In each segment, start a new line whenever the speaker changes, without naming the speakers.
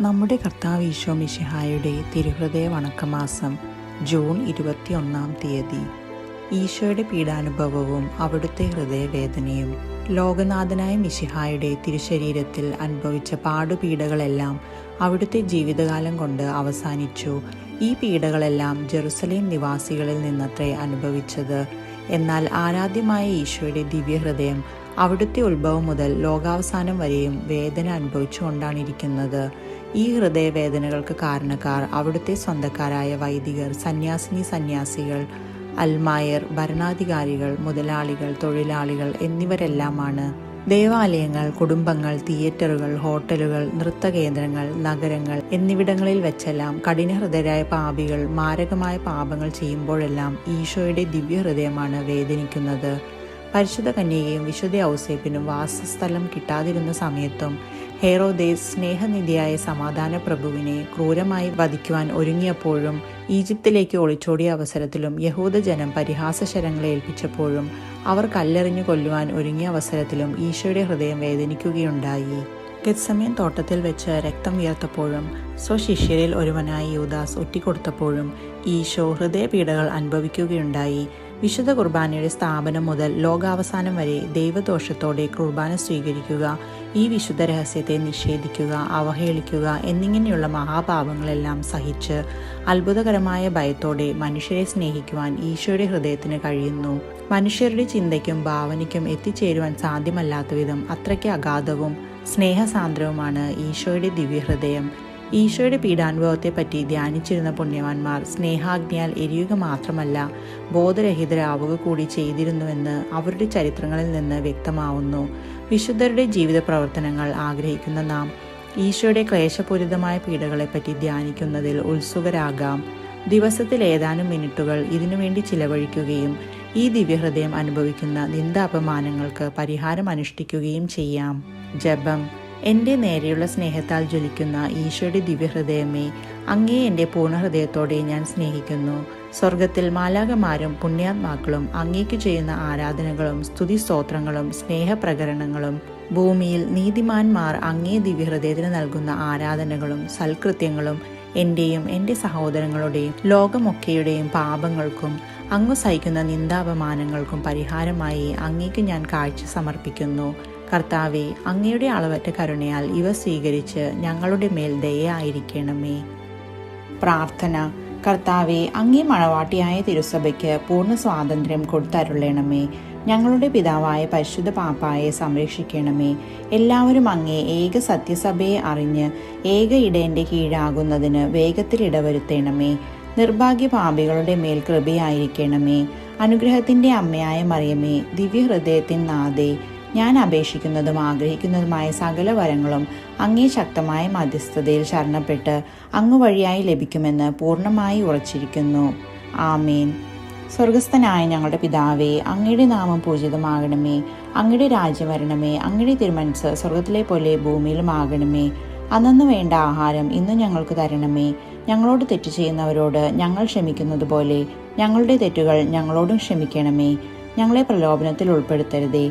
നമ്മുടെ കർത്താവ് ഈശോ മിഷിഹായുടെ തിരുഹൃദയ വണക്കമാസം ജൂൺ ഇരുപത്തിയൊന്നാം തീയതി. ഈശോയുടെ പീഡാനുഭവവും അവിടുത്തെ ഹൃദയവേദനയും ലോകനാഥനായ മിഷിഹായുടെ തിരുശരീരത്തിൽ അനുഭവിച്ച പാടുപീഡകളെല്ലാം അവിടുത്തെ ജീവിതകാലം കൊണ്ട് അവസാനിച്ചു. ഈ പീഡകളെല്ലാം ജെറുസലേം നിവാസികളിൽ നിന്നത്രേ അനുഭവിച്ചത്. എന്നാൽ ആരാധ്യമായ ഈശോയുടെ ദിവ്യഹൃദയം അവിടുത്തെ ഉത്ഭവം മുതൽ ലോകാവസാനം വരെയും വേദന അനുഭവിച്ചുകൊണ്ടാണ് ഇരിക്കുന്നത് ഈ ഹൃദയവേദനകൾക്ക് കാരണക്കാർ അവിടുത്തെ സ്വന്തക്കാരായ വൈദികർ സന്യാസിനി സന്യാസികൾ അൽമായർ ഭരണാധികാരികൾ മുതലാളികൾ തൊഴിലാളികൾ എന്നിവരെല്ലാമാണ്. ദേവാലയങ്ങൾ കുടുംബങ്ങൾ തിയേറ്ററുകൾ ഹോട്ടലുകൾ നൃത്തകേന്ദ്രങ്ങൾ നഗരങ്ങൾ എന്നിവിടങ്ങളിൽ വെച്ചെല്ലാം കഠിനഹൃദയരായ പാപികൾ മാരകമായ പാപങ്ങൾ ചെയ്യുമ്പോഴെല്ലാം ഈശോയുടെ ദിവ്യഹൃദയമാണ് വേദനിക്കുന്നത്. പരിശുദ്ധ കന്യകയും വിശുദ്ധ ഔസേപ്പിനും വാസസ്ഥലം കിട്ടാതിരുന്ന സമയത്തും ഹേറോദേസ് സ്നേഹനിധിയായ സമാധാന പ്രഭുവിനെ ക്രൂരമായി വധിക്കുവാൻ ഒരുങ്ങിയപ്പോഴും ഈജിപ്തിലേക്ക് ഒളിച്ചോടിയ അവസരത്തിലും യഹൂദജനം പരിഹാസശരങ്ങളെ ഏൽപ്പിച്ചപ്പോഴും അവർ കല്ലെറിഞ്ഞു കൊല്ലുവാൻ ഒരുങ്ങിയ അവസരത്തിലും ഈശോയുടെ ഹൃദയം വേദനിക്കുകയുണ്ടായി. ഗത്സമയം തോട്ടത്തിൽ വെച്ച് രക്തം ഉയർത്തപ്പോഴും സ്വശിഷ്യരിൽ ഒരുവനായി യൂദാസ് ഒറ്റിക്കൊടുത്തപ്പോഴും ഈശോ ഹൃദയപീഡകൾ അനുഭവിക്കുകയുണ്ടായി. വിശുദ്ധ കുർബാനയുടെ സ്ഥാപനം മുതൽ ലോകാവസാനം വരെ ദൈവദോഷത്തോടെ കുർബാന സ്വീകരിക്കുക ഈ വിശുദ്ധ രഹസ്യത്തെ നിഷേധിക്കുക അവഹേളിക്കുക എന്നിങ്ങനെയുള്ള മഹാപാപങ്ങളെല്ലാം സഹിച്ച് അത്ഭുതകരമായ ഭയത്തോടെ മനുഷ്യരെ സ്നേഹിക്കുവാൻ ഈശോയുടെ ഹൃദയത്തിന് കഴിയുന്നു. മനുഷ്യരുടെ ചിന്തയ്ക്കും ഭാവനയ്ക്കും എത്തിച്ചേരുവാൻ സാധ്യമല്ലാത്ത വിധം അത്രയ്ക്ക് അഗാധവും സ്നേഹസാന്ദ്രവുമാണ് ഈശോയുടെ ദിവ്യഹൃദയം. ഈശോയുടെ പീഡാനുഭവത്തെപ്പറ്റി ധ്യാനിച്ചിരുന്ന പുണ്യവാന്മാർ സ്നേഹാഗ്നിയാൽ എരിയുക മാത്രമല്ല ബോധരഹിതരാവുക കൂടി ചെയ്തിരുന്നുവെന്ന് അവരുടെ ചരിത്രങ്ങളിൽ നിന്ന് വ്യക്തമാവുന്നു. വിശുദ്ധരുടെ ജീവിത പ്രവർത്തനങ്ങൾ ആഗ്രഹിക്കുന്ന നാം ഈശോയുടെ ക്ലേശപൂരിതമായ പീഡകളെപ്പറ്റി ധ്യാനിക്കുന്നതിൽ ഉത്സുകരാകാം. ദിവസത്തിൽ ഏതാനും മിനിറ്റുകൾ ഇതിനുവേണ്ടി ചിലവഴിക്കുകയും ഈ ദിവ്യഹൃദയം അനുഭവിക്കുന്ന നിന്ദാപമാനങ്ങൾക്ക് പരിഹാരം അനുഷ്ഠിക്കുകയും ചെയ്യാം. ജപം. എന്റെ നേരെയുള്ള സ്നേഹത്താൽ ജ്വലിക്കുന്ന ഈശോയുടെ ദിവ്യഹൃദയമേ അങ്ങേ എന്റെ പൂർണഹൃദയത്തോടെ ഞാൻ സ്നേഹിക്കുന്നു. സ്വർഗത്തിൽ മാലാകമാരും പുണ്യാത്മാക്കളും അങ്ങേക്ക് ചെയ്യുന്ന ആരാധനകളും സ്തുതി സ്തോത്രങ്ങളും സ്നേഹപ്രകരണങ്ങളും ഭൂമിയിൽ നീതിമാന്മാർ അങ്ങേ ദിവ്യഹൃദയത്തിന് നൽകുന്ന ആരാധനകളും സൽകൃത്യങ്ങളും എന്റെയും എന്റെ സഹോദരങ്ങളുടെയും ലോകമൊക്കെയുടെയും പാപങ്ങൾക്കും അങ്ങ് സഹിക്കുന്ന നിന്ദാപമാനങ്ങൾക്കും പരിഹാരമായി അങ്ങേക്ക് ഞാൻ കാഴ്ച സമർപ്പിക്കുന്നു. കർത്താവെ അങ്ങയുടെ അളവറ്റ കരുണയാൽ ഇവ സ്വീകരിച്ച് ഞങ്ങളുടെ മേൽ ദയയായിരിക്കണമേ. പ്രാർത്ഥന കർത്താവെ അങ്ങേ മണവാട്ടിയായ തിരുസഭയ്ക്ക് പൂർണ സ്വാതന്ത്ര്യം കൊടുത്തരുളണമേ. ഞങ്ങളുടെ പിതാവായ പരിശുദ്ധ പാപ്പായെ സംരക്ഷിക്കണമേ. എല്ലാവരും അങ്ങേ ഏക സത്യസഭയെ അറിഞ്ഞ് ഏക ഇടേന്റെ കീഴാകുന്നതിന് വേഗത്തിൽ ഇടവരുത്തണമേ. നിർഭാഗ്യ പാപികളുടെ മേൽ കൃപയായിരിക്കണമേ. അനുഗ്രഹത്തിന്റെ അമ്മയായ മറിയമേ ദിവ്യഹൃദയത്തിൻ നാഥേ ഞാൻ അപേക്ഷിക്കുന്നതും ആഗ്രഹിക്കുന്നതുമായ സകല വരങ്ങളും അങ്ങേ ശക്തമായ മധ്യസ്ഥതയിൽ ശരണപ്പെട്ട് അങ്ങ് വഴിയായി ലഭിക്കുമെന്ന് പൂർണമായി ഉറച്ചിരിക്കുന്നു. ആമേൻ. സ്വർഗസ്ഥനായ ഞങ്ങളുടെ പിതാവേ അങ്ങയുടെ നാമം പൂജിതമാകണമേ. അങ്ങയുടെ രാജ്യം വരണമേ. അങ്ങയുടെ തിരുമനസ് സ്വർഗത്തിലെ പോലെ ഭൂമിയിലും ആകണമേ. അന്നു വേണ്ട ആഹാരം ഇന്ന് ഞങ്ങൾക്ക് തരണമേ. ഞങ്ങളോട് തെറ്റ് ചെയ്യുന്നവരോട് ഞങ്ങൾ ക്ഷമിക്കുന്നത് പോലെ ഞങ്ങളുടെ തെറ്റുകൾ ഞങ്ങളോടും ക്ഷമിക്കണമേ. ഞങ്ങളെ പ്രലോഭനത്തിൽ ഉൾപ്പെടുത്തരുതേ.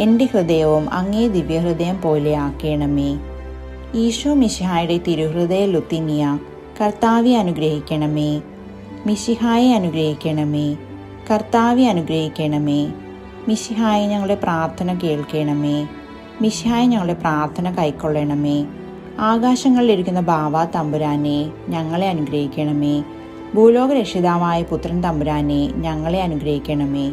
എന്റെ ഹൃദയവും അങ്ങേ ദിവ്യഹൃദയം പോലെ ആക്കണമേ. ഈശോ മിശിഹായുടെ തിരുഹൃദയ ലുത്തിനിയ കർത്താവെ അനുഗ്രഹിക്കണമേ. മിശിഹായെ അനുഗ്രഹിക്കണമേ. കർത്താവെ അനുഗ്രഹിക്കണമേ. മിശിഹായെ ഞങ്ങളുടെ പ്രാർത്ഥന കേൾക്കണമേ. മിശിഹായെ ഞങ്ങളുടെ പ്രാർത്ഥന കൈക്കൊള്ളണമേ. ആകാശങ്ങളിലിരിക്കുന്ന ബാവ തമ്പുരാനെ ഞങ്ങളെ അനുഗ്രഹിക്കണമേ. ഭൂലോക രക്ഷിതാവായ പുത്രൻ തമ്പുരാനെ ഞങ്ങളെ അനുഗ്രഹിക്കണമേ.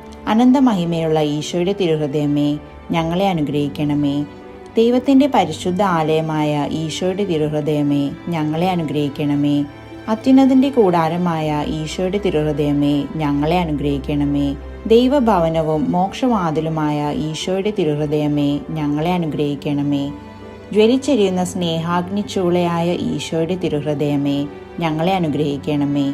അനന്തമഹിമയുള്ള ഈശോയുടെ തിരുഹൃദയമേ ഞങ്ങളെ അനുഗ്രഹിക്കണമേ. ദൈവത്തിന്റെ പരിശുദ്ധ ആലയമായ ഈശോയുടെ തിരുഹൃദയമേ ഞങ്ങളെ അനുഗ്രഹിക്കണമേ. അത്യുന്നതിന്റെ കൂടാരമായ ഈശോയുടെ തിരുഹൃദയമേ ഞങ്ങളെ അനുഗ്രഹിക്കണമേ. ദൈവഭവനവും മോക്ഷവാതിലുമായ ഈശോയുടെ തിരുഹൃദയമേ ഞങ്ങളെ അനുഗ്രഹിക്കണമേ. ജ്വലിച്ചെരിയുന്ന സ്നേഹാഗ്നിച്ചൂളയായ ഈശോയുടെ തിരുഹൃദയമേ ഞങ്ങളെ അനുഗ്രഹിക്കണമേ.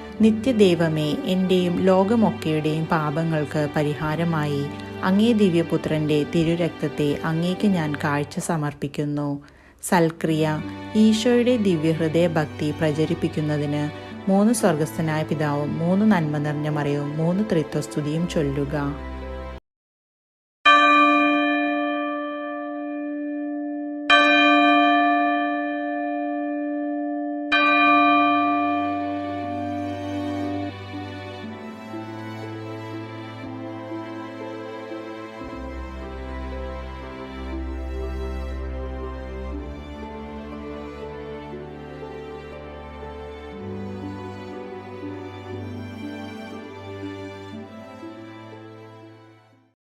നിത്യദൈവമേ എന്റെയും ലോകമൊക്കെയുടെയും പാപങ്ങൾക്ക് പരിഹാരമായി അങ്ങേ ദിവ്യപുത്രന്റെ തിരുരക്തത്തെ അങ്ങേക്ക് ഞാൻ കാഴ്ച സമർപ്പിക്കുന്നു. സൽക്രിയ ഈശോയുടെ ദിവ്യഹൃദയ ഭക്തി പ്രചരിപ്പിക്കുന്നതിന് മൂന്ന് സ്വർഗസ്ഥനായ പിതാവും മൂന്ന് നന്മ നിറഞ്ഞ മറിയവും മൂന്ന് ത്രിത്വസ്തുതിയും ചൊല്ലുക.